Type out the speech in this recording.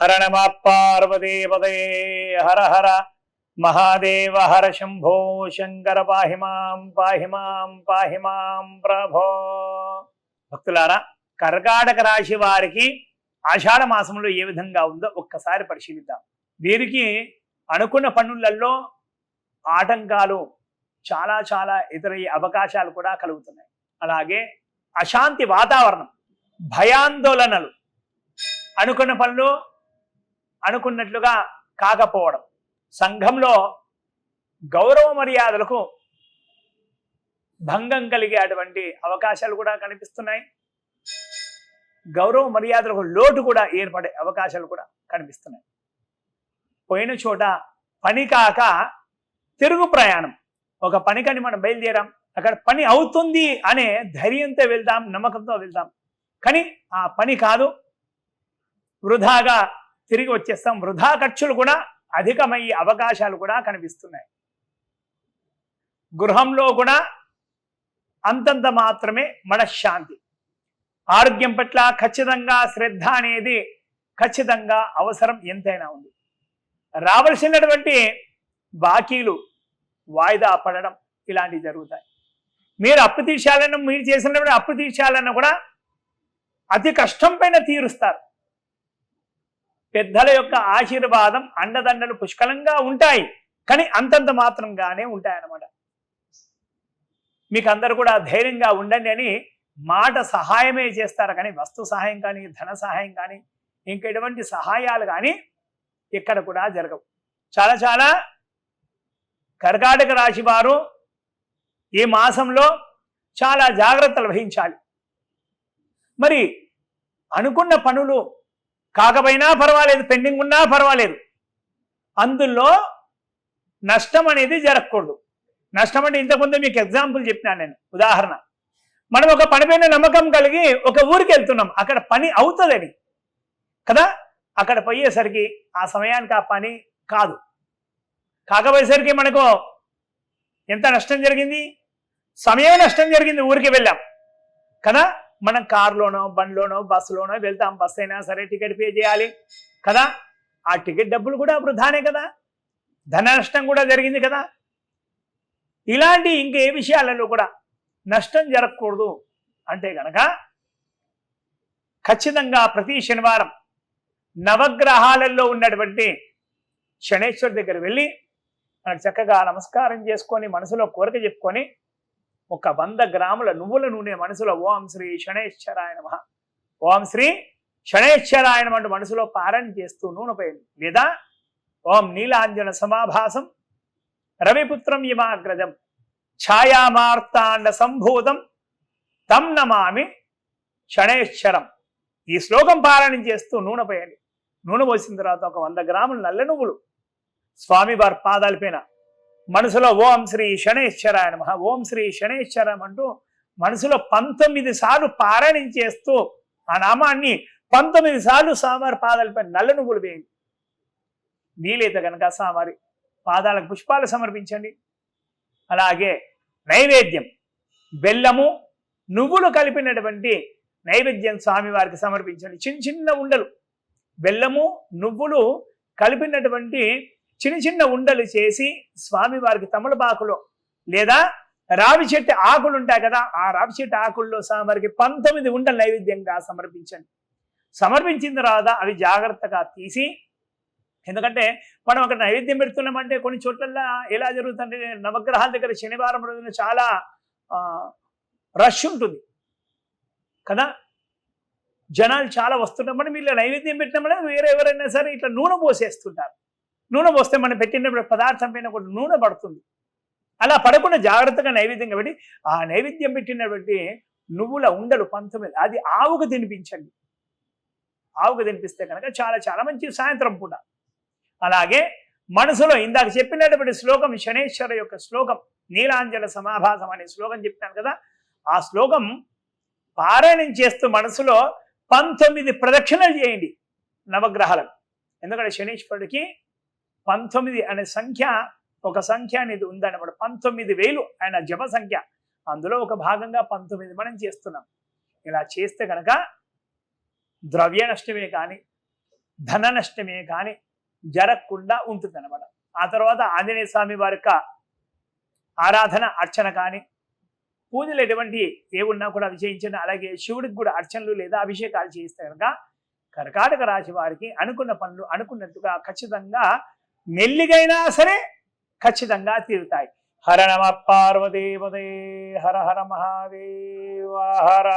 హర నమ పార్వదేవదే హర హర మహాదేవ హర శంభో శంకర పాహి మాం పాహి మాం పాహి మాం ప్రభో భక్తులారా కర్కాటక రాశి వారికి ఆషాఢ మాసంలో ఏ విధంగా ఉందో ఒక్కసారి పరిశీలిద్దాం. వీరికి అనుకున్న పనులలో ఆటంకాలు చాలా చాలా ఇతర అవకాశాలు కూడా కలుగుతున్నాయి. అలాగే అశాంతి వాతావరణం భయాందోళనలు అనుకున్న పనులు అనుకున్నట్లుగా కాకపోవడం. సంఘంలో గౌరవ మర్యాదలకు భంగం కలిగేటువంటి అవకాశాలు కూడా కనిపిస్తున్నాయి. గౌరవ మర్యాదలకు లోటు కూడా ఏర్పడే అవకాశాలు కూడా కనిపిస్తున్నాయి. పోయిన చోట పని కాక తిరుగు ప్రయాణం. ఒక పనికని మనం బయలుదేరాం. అక్కడ పని అవుతుంది అనే ధైర్యంతో వెళ్దాం నమ్మకంతో వెళ్దాం. కానీ ఆ పని కాదు. వృధాగా తిరిగి వచ్చేస్తాం. వృధా ఖర్చులు కూడా అధికమయ్యే అవకాశాలు కూడా కనిపిస్తున్నాయి. గృహంలో కూడా అంతంత మాత్రమే మనశ్శాంతి. ఆరోగ్యం పట్ల ఖచ్చితంగా శ్రద్ధ అనేది ఖచ్చితంగా అవసరం ఎంతైనా ఉంది. రావలసినటువంటి బాకీలు వాయిదా పడడం ఇలాంటివి జరుగుతాయి. మీరు అప్పు తీర్చాలన్న మీరు చేసినటువంటి అప్పు తీర్చాలన్న కూడా అతి కష్టం పైన తీరుస్తారు. పెద్దల యొక్క ఆశీర్వాదం అండదండలు పుష్కలంగా ఉంటాయి. కానీ అంతంత మాత్రంగానే ఉంటాయన్నమాట. మీకు అందరు కూడా ధైర్యంగా ఉండండి అని మాట సహాయమే చేస్తారు. కానీ వస్తు సహాయం కానీ ధన సహాయం కానీ ఇంకా ఎటువంటి సహాయాలు కానీ ఇక్కడ కూడా జరగవు. చాలా చాలా కర్కాటక రాశి వారు ఈ మాసంలో చాలా జాగ్రత్తలు వహించాలి. మరి అనుకున్న పనులు కాకపోయినా పర్వాలేదు పెండింగ్ ఉన్నా పర్వాలేదు. అందులో నష్టం అనేది జరగకూడదు. నష్టం అంటే ఇంతకుముందు మీకు ఎగ్జాంపుల్ చెప్పినాను నేను ఉదాహరణ. మనం ఒక పని పైన నమ్మకం కలిగి ఒక ఊరికి వెళ్తున్నాం. అక్కడ పని అవుతుందని. కదా? అక్కడ పోయేసరికి ఆ సమయానికి ఆ పని కాదు. కాకపోయేసరికి మనకు ఎంత నష్టం జరిగింది? సమయం నష్టం జరిగింది ఊరికి వెళ్ళాం. కదా? మనం కారులోనో బండ్లోనో బస్సులోనో వెళ్తాం. బస్ అయినా సరే టికెట్ పే చేయాలి. కదా? ఆ టికెట్ డబ్బులు కూడా వృధానే కదా? ధన నష్టం కూడా జరిగింది కదా? ఇలాంటి ఇంకే విషయాలలో కూడా నష్టం జరగకూడదు. అంటే గనక ఖచ్చితంగా ప్రతి శనివారం నవగ్రహాలలో ఉన్నటువంటి శనేశ్వర్ దగ్గర వెళ్ళి మనకు చక్కగా నమస్కారం చేసుకొని మనసులో కోరిక చెప్పుకొని ఒక వంద గ్రాముల నువ్వుల నూనె మనసులో ఓం శ్రీ శనేశ్వరాయ నమ. ఓం శ్రీ శనేశ్వరాయ నమ అంటూ మనసులో పారణ చేస్తూ నూనె పోయింది. లేదా ఓం నీలాంజన సమాభాసం రవిపుత్రం ఇమాగ్రజం ఛాయామార్తాండ సంభూతం తం నమామి షణేశ్వరం ఈ శ్లోకం పారాయణం చేస్తూ నూనె పోయండి నూనె పోసిన తర్వాత ఒక వంద గ్రాములు నల్ల నువ్వులు స్వామివారి పాదాలపైన మనసులో ఓం శ్రీ శనేశ్వరాయ నమ. ఓం శ్రీ శనేశ్వరం అంటూ మనసులో పంతొమ్మిది సార్లు పారాయణం చేస్తూ ఆ నామాన్ని పంతొమ్మిది సార్లు సామారి పాదాలపై నల్ల నువ్వులు వేయండి. వీలైతే కనుక సామారి పాదాలకు పుష్పాలు సమర్పించండి. అలాగే నైవేద్యం బెల్లము నువ్వులు కలిపినటువంటి నైవేద్యం స్వామివారికి సమర్పించండి. చిన్న చిన్న ఉండలు బెల్లము నువ్వులు కలిపినటువంటి చిన్న చిన్న ఉండలు చేసి స్వామివారికి తమలపాకులో లేదా రావి చెట్టు ఆకులు ఉంటాయి కదా ఆ రావి చెట్టు ఆకుల్లో స్వామివారికి పంతొమ్మిది ఉండలు నైవేద్యంగా సమర్పించండి. సమర్పించిన తర్వాత అవి జాగ్రత్తగా తీసి ఎందుకంటే మనం అక్కడ నైవేద్యం పెడుతున్నామంటే కొన్ని చోట్ల ఎలా జరుగుతుంటే నవగ్రహాల దగ్గర శనివారం రోజున చాలా రష్ ఉంటుంది. కదా? జనాలు చాలా వస్తుంటామని మీరు నైవేద్యం పెట్టినామని వేరే ఎవరైనా సరే ఇట్లా నూనె పోసేస్తుంటారు. నూనె పోస్తే మనం పెట్టినప్పుడు పదార్థం పైన కూడా నూనె పడుతుంది. అలా పడకుండా జాగ్రత్తగా నైవేద్యంగా పెట్టి ఆ నైవేద్యం పెట్టినటువంటి నువ్వుల ఉండలు పంతొమ్మిది అది ఆవుకు తినిపించండి. ఆవుకు తినిపిస్తే కనుక చాలా చాలా మంచి సాయంత్రం పూట. అలాగే మనసులో ఇందాక చెప్పినటువంటి శ్లోకం శనేశ్వర యొక్క శ్లోకం నీలాంజల సమాభాసం అనే శ్లోకం చెప్పాను కదా ఆ శ్లోకం పారాయణం చేస్తూ మనసులో పంతొమ్మిది ప్రదక్షిణలు చేయండి నవగ్రహాలకు. ఎందుకంటే శనీశ్వరుడికి పంతొమ్మిది అనే సంఖ్య ఒక సంఖ్య అనేది ఉందన్నమాట. పంతొమ్మిది వేలు ఆయన జప సంఖ్య. అందులో ఒక భాగంగా పంతొమ్మిది మనం చేస్తున్నాం. ఇలా చేస్తే కనుక ద్రవ్య నష్టమే కానీ ధన నష్టమే కానీ జరగకుండా ఉంటుందన్నమాట. ఆ తర్వాత ఆంజనేయ స్వామి వారి యొక్క ఆరాధన అర్చన కానీ పూజలు ఎటువంటి ఏ ఉన్నా కూడా విజయించండి అలాగే శివుడికి కూడా అర్చనలు లేదా అభిషేకాలు చేస్తే కనుక కర్కాటక రాశి వారికి అనుకున్న పనులు అనుకున్నట్టుగా ఖచ్చితంగా మెల్లిగైనా సరే ఖచ్చితంగా తీరుతాయి హర నమ పార్వదేవదే హర హర మహాదేవ హర